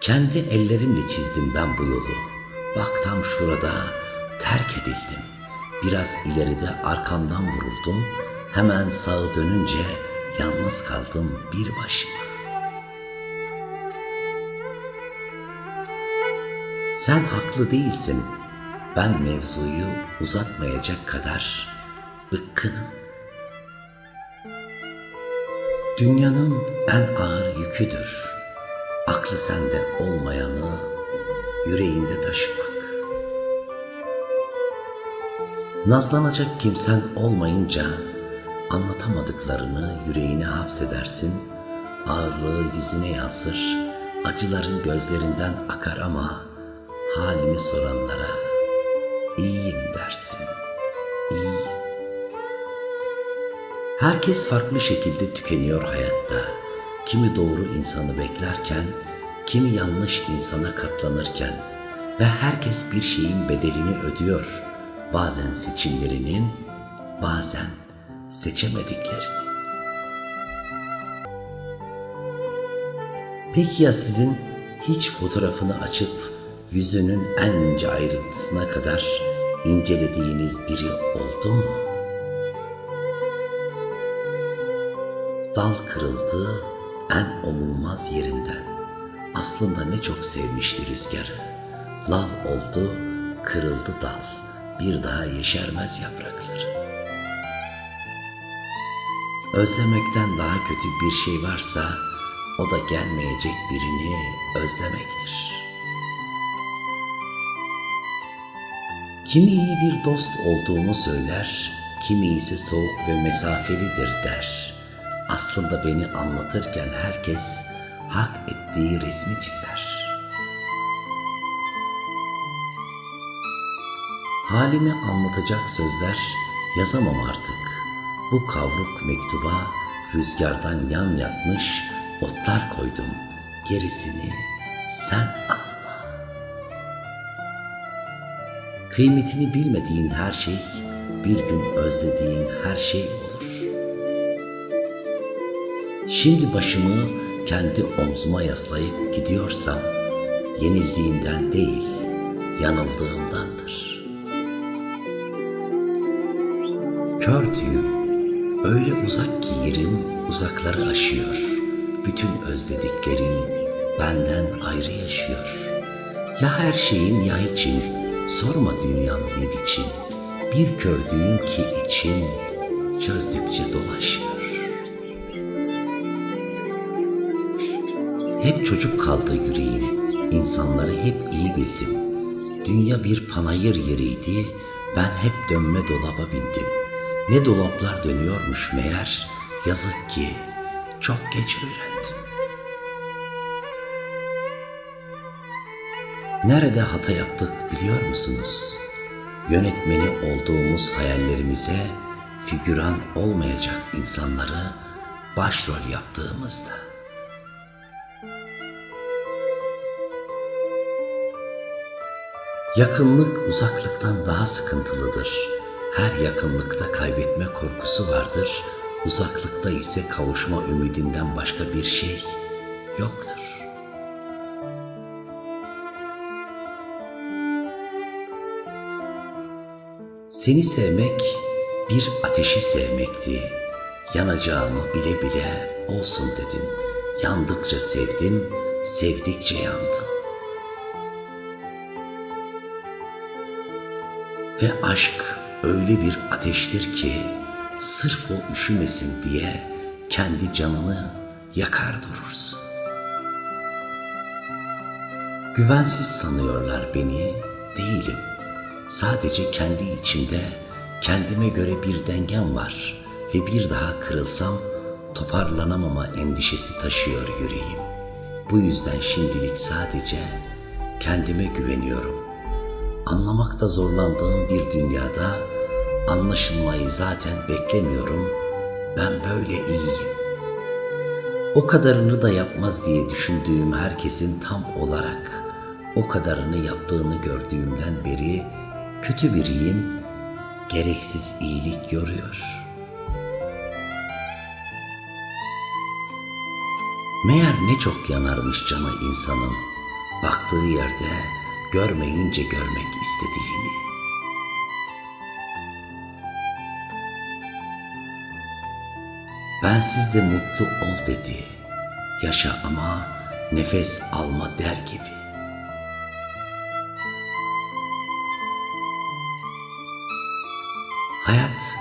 Kendi ellerimle çizdim ben bu yolu. Bak tam şurada terk edildim. Biraz ileride arkamdan vuruldum. Hemen sağa dönünce yalnız kaldım bir başıma. Sen haklı değilsin. Ben mevzuyu uzatmayacak kadar bıkkınım. Dünyanın en ağır yüküdür. Aklı sende olmayanı yüreğinde taşımak. Nazlanacak kimsen olmayınca anlatamadıklarını yüreğine hapsedersin. Ağırlığı yüzüne yansır. Acıların gözlerinden akar ama halini soranlara iyiyim dersin. İyiyim. Herkes farklı şekilde tükeniyor hayatta. Kimi doğru insanı beklerken, kimi yanlış insana katlanırken ve herkes bir şeyin bedelini ödüyor. Bazen seçimlerinin, bazen seçemediklerini. Peki ya sizin hiç fotoğrafını açıp yüzünün en ince ayrıntısına kadar incelediğiniz biri oldu mu? Dal kırıldı en olunmaz yerinden. Aslında ne çok sevmişti rüzgarı. Lal oldu, kırıldı dal. Bir daha yeşermez yaprakları. Özlemekten daha kötü bir şey varsa o da gelmeyecek birini özlemektir. Kimi iyi bir dost olduğunu söyler, kimi ise soğuk ve mesafelidir der. Aslında beni anlatırken herkes hak ettiği resmi çizer. Halimi anlatacak sözler yazamam artık. Bu kavruk mektuba rüzgardan yan yatmış otlar koydum. Gerisini sen anla. Kıymetini bilmediğin her şey bir gün özlediğin her şey olur. Şimdi başımı kendi omzuma yaslayıp gidiyorsam yenildiğimden değil, yanıldığımdandır. Kör düğüm, öyle uzak ki yerim uzakları aşıyor. Bütün özlediklerin benden ayrı yaşıyor. Ya her şeyin ya için, sorma dünyam ne biçim. Bir kör düğüm ki için çözdükçe dolaşıyor. Hep çocuk kaldı yüreğim, insanları hep iyi bildim. Dünya bir panayır yeriydi, ben hep dönme dolaba bindim. Ne dolaplar dönüyormuş meğer, yazık ki çok geç öğrendim. Nerede hata yaptık biliyor musunuz? Yönetmeni olduğumuz hayallerimize figüran olmayacak insanları başrol yaptığımızda. Yakınlık uzaklıktan daha sıkıntılıdır. Her yakınlıkta kaybetme korkusu vardır. Uzaklıkta ise kavuşma ümidinden başka bir şey yoktur. Seni sevmek bir ateşi sevmekti. Yanacağımı bile bile olsun dedim. Yandıkça sevdim, sevdikçe yandım. Ve aşk öyle bir ateştir ki sırf o üşümesin diye kendi canını yakar durursun. Güvensiz sanıyorlar beni, değilim. Sadece kendi içimde kendime göre bir dengem var ve bir daha kırılsam toparlanamama endişesi taşıyor yüreğim. Bu yüzden şimdilik sadece kendime güveniyorum. Anlamakta zorlandığım bir dünyada anlaşılmayı zaten beklemiyorum. Ben böyle iyiyim. O kadarını da yapmaz diye düşündüğüm herkesin tam olarak o kadarını yaptığını gördüğümden beri kötü biriyim, gereksiz iyilik yoruyor. Meğer ne çok yanarmış canı insanın, baktığı yerde görmeyince görmek istediğini. Bensiz de mutlu ol dedi. Yaşa ama nefes alma der gibi. Hayat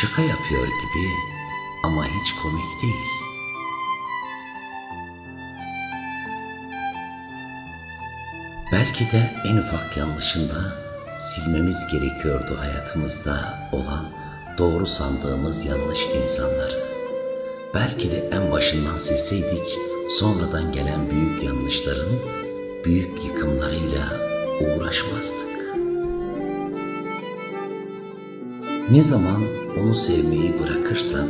şaka yapıyor gibi ama hiç komik değil. Belki de en ufak yanlışında silmemiz gerekiyordu hayatımızda olan doğru sandığımız yanlış insanları. Belki de en başından silseydik sonradan gelen büyük yanlışların büyük yıkımlarıyla uğraşmazdık. Ne zaman onu sevmeyi bırakırsan,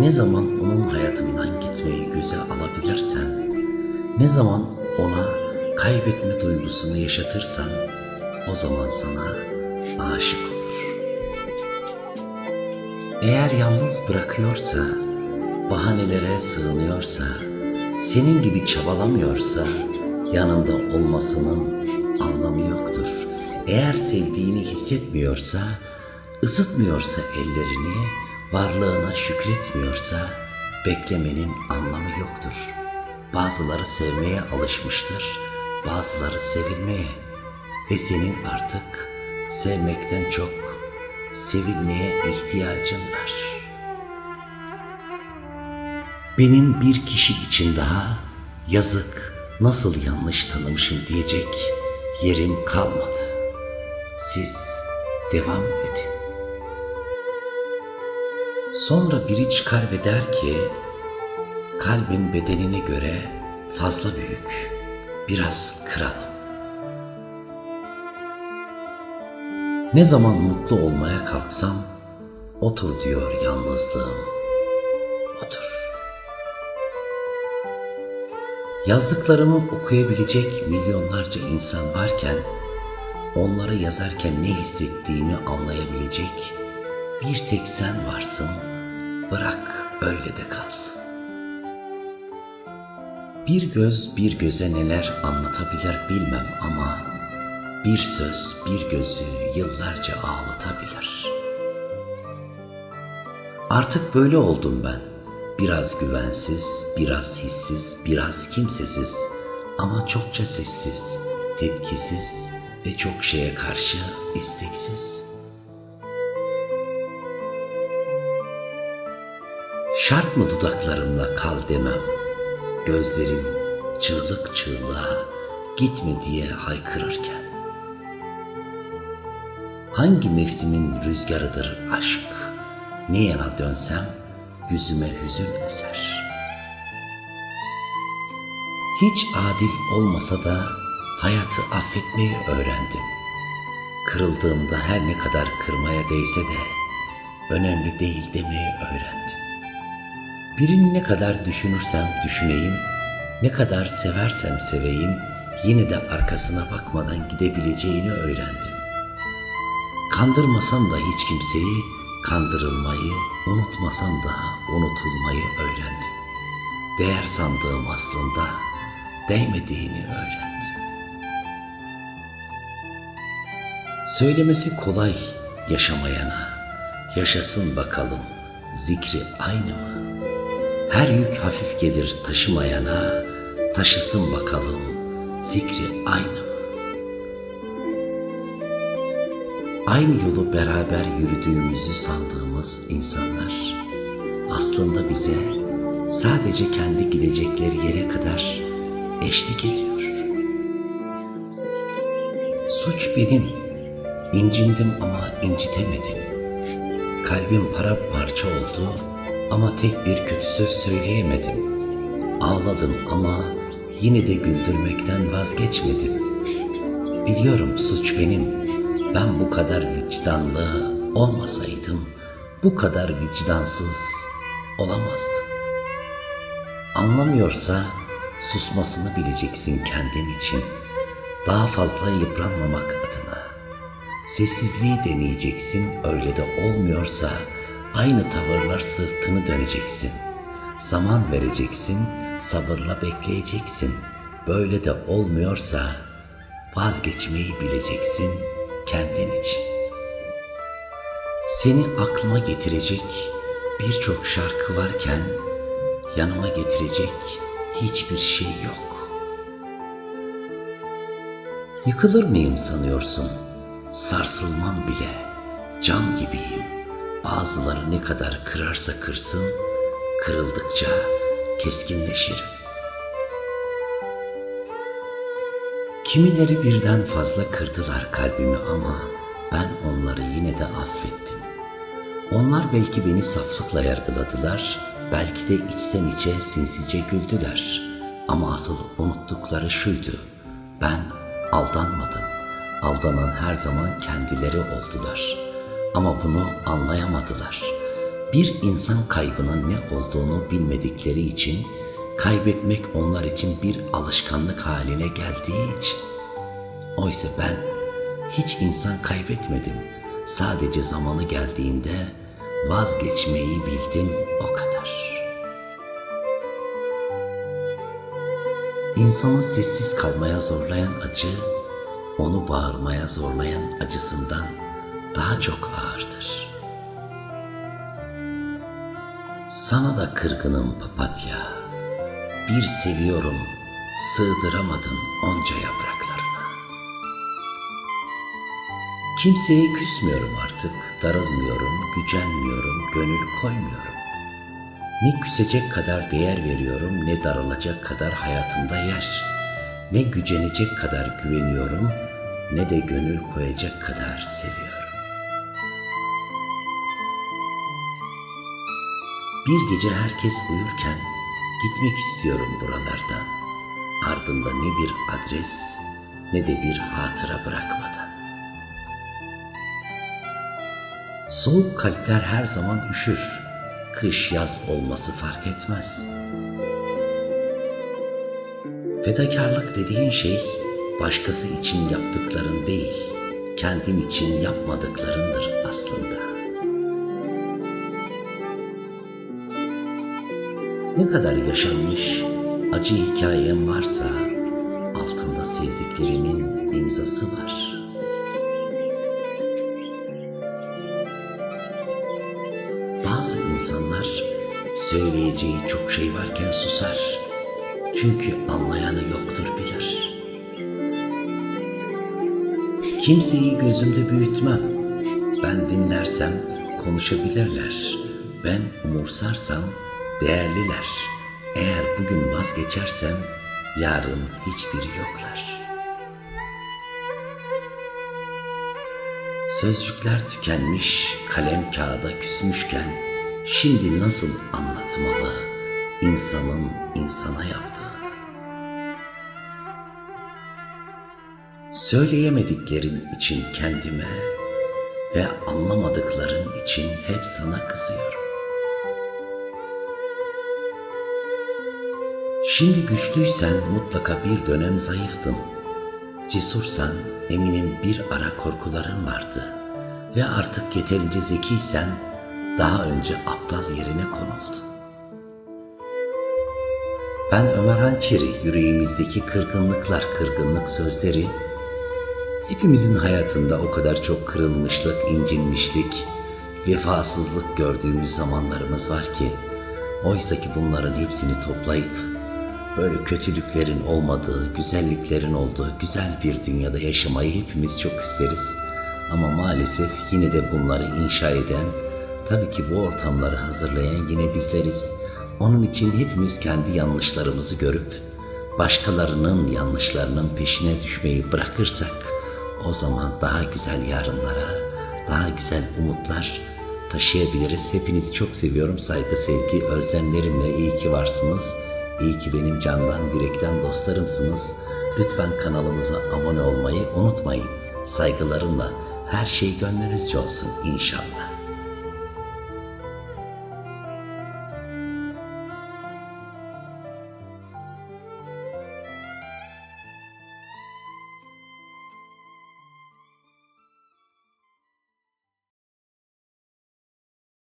ne zaman onun hayatından gitmeyi göze alabilirsen, ne zaman ona kaybetme duygusunu yaşatırsan, o zaman sana aşık olur. Eğer yalnız bırakıyorsa, bahanelere sığınıyorsa, senin gibi çabalamıyorsa, yanında olmasının anlamı yoktur. Eğer sevdiğini hissetmiyorsa, ısıtmıyorsa ellerini, varlığına şükretmiyorsa, beklemenin anlamı yoktur. Bazıları sevmeye alışmıştır, bazıları sevilmeye ve senin artık sevmekten çok sevilmeye ihtiyacın var. Benim bir kişi için daha yazık nasıl yanlış tanımışım diyecek yerim kalmadı. Siz devam edin. Sonra biri çıkar ve der ki, kalbin bedenine göre fazla büyük, biraz kıralım. Ne zaman mutlu olmaya kalksam, otur diyor yalnızlığım, otur. Yazdıklarımı okuyabilecek milyonlarca insan varken, onları yazarken ne hissettiğimi anlayabilecek bir tek sen varsın, bırak öyle de kalsın. Bir göz bir göze neler anlatabilir bilmem ama bir söz bir gözü yıllarca ağlatabilir. Artık böyle oldum ben. Biraz güvensiz, biraz hissiz, biraz kimsesiz ama çokça sessiz, tepkisiz ve çok şeye karşı isteksiz. Şart mı dudaklarımla kal demem, gözlerim çığlık çığlığa gitme diye haykırırken. Hangi mevsimin rüzgarıdır aşk? Ne yana dönsem yüzüme hüzün eser. Hiç adil olmasa da hayatı affetmeyi öğrendim. Kırıldığımda her ne kadar kırmaya değse de önemli değil demeyi öğrendim. Birini ne kadar düşünürsem düşüneyim, ne kadar seversem seveyim, yine de arkasına bakmadan gidebileceğini öğrendim. Kandırmasam da hiç kimseyi, kandırılmayı, unutmasam da unutulmayı öğrendim. Değer sandığım aslında değmediğini öğrendim. Söylemesi kolay yaşamayana, yaşasın bakalım zikri aynı mı? Her yük hafif gelir taşımayana, taşısın bakalım fikri aynı mı? Aynı yolu beraber yürüdüğümüzü sandığımız insanlar aslında bize sadece kendi gidecekleri yere kadar eşlik ediyor. Suç benim. İncindim ama incitemedim. Kalbim paramparça oldu ama tek bir kötü söz söyleyemedim. Ağladım ama yine de güldürmekten vazgeçmedim. Biliyorum suç benim. Ben bu kadar vicdanlı olmasaydım bu kadar vicdansız olamazdım. Anlamıyorsa susmasını bileceksin kendin için. Daha fazla yıpranmamak adına. Sessizliği deneyeceksin öyle de olmuyorsa aynı tavırlar sırtını döneceksin. Zaman vereceksin, sabırla bekleyeceksin. böyle de olmuyorsa vazgeçmeyi bileceksin kendin için. Seni aklıma getirecek birçok şarkı varken yanıma getirecek hiçbir şey yok. Yıkılır mıyım sanıyorsun? Sarsılmam bile. Cam gibiyim. Bazıları ne kadar kırarsa kırsın, kırıldıkça keskinleşirim. Kimileri birden fazla kırdılar kalbimi ama ben onları yine de affettim. Onlar belki beni saflıkla yargıladılar, belki de içten içe sinsice güldüler. Ama asıl unuttukları şuydu. Ben aldanmadım. Aldanan her zaman kendileri oldular. Ama bunu anlayamadılar. Bir insan kaybının ne olduğunu bilmedikleri için kaybetmek onlar için bir alışkanlık haline geldiği için. Oysa ben hiç insan kaybetmedim. Sadece zamanı geldiğinde vazgeçmeyi bildim o kadar. İnsanı sessiz kalmaya zorlayan acı, onu bağırmaya zorlayan acısından daha çok ağırdır. Sana da kırgınım papatya. Bir seviyorum, sığdıramadın onca yapraklarına. Kimseye küsmüyorum artık, darılmıyorum, gücenmiyorum, gönül koymuyorum. Ne küsecek kadar değer veriyorum, ne darılacak kadar hayatımda yer. Ne gücenecek kadar güveniyorum, ne de gönül koyacak kadar seviyorum. Bir gece herkes uyurken gitmek istiyorum buralardan. Ardımda ne bir adres ne de bir hatıra bırakmadan. Soğuk kalpler her zaman üşür. Kış yaz olması fark etmez. Fedakarlık dediğin şey başkası için yaptıkların değil, kendin için yapmadıklarındır aslında. Ne kadar yaşanmış acı hikayem varsa altında sevdiklerimin imzası var. Bazı insanlar söyleyeceği çok şey varken susar. Çünkü anlayanı yoktur bilir. Kimseyi gözümde büyütmem. Ben dinlersem konuşabilirler. Ben umursarsam değerliler. Eğer bugün vazgeçersem yarın hiçbiri yoklar. Sözcükler tükenmiş, kalem kağıda küsmüşken şimdi nasıl anlatmalı insanın insana yaptığını? Söyleyemediklerim için kendime ve anlamadıkların için hep sana kızıyorum. Şimdi güçlüysen mutlaka bir dönem zayıftın. Cesursan eminim bir ara korkuların vardı. Ve artık yeterince zekiysen daha önce aptal yerine konuldun. Ben Ömer Hançeri, yüreğimizdeki kırgınlıklar, kırgınlık sözleri, hepimizin hayatında o kadar çok kırılmışlık, incinmişlik, vefasızlık gördüğümüz zamanlarımız var ki, oysa ki bunların hepsini toplayıp böyle kötülüklerin olmadığı, güzelliklerin olduğu güzel bir dünyada yaşamayı hepimiz çok isteriz. Ama maalesef yine de bunları inşa eden, tabii ki bu ortamları hazırlayan yine bizleriz. Onun için hepimiz kendi yanlışlarımızı görüp başkalarının yanlışlarının peşine düşmeyi bırakırsak o zaman daha güzel yarınlara, daha güzel umutlar taşıyabiliriz. Hepinizi çok seviyorum. Saygı, sevgi, özlemlerimle iyi ki varsınız. İyi ki benim candan, yürekten dostlarımsınız. Lütfen kanalımıza abone olmayı unutmayın. Saygılarımla her şey gönlünüzce olsun inşallah.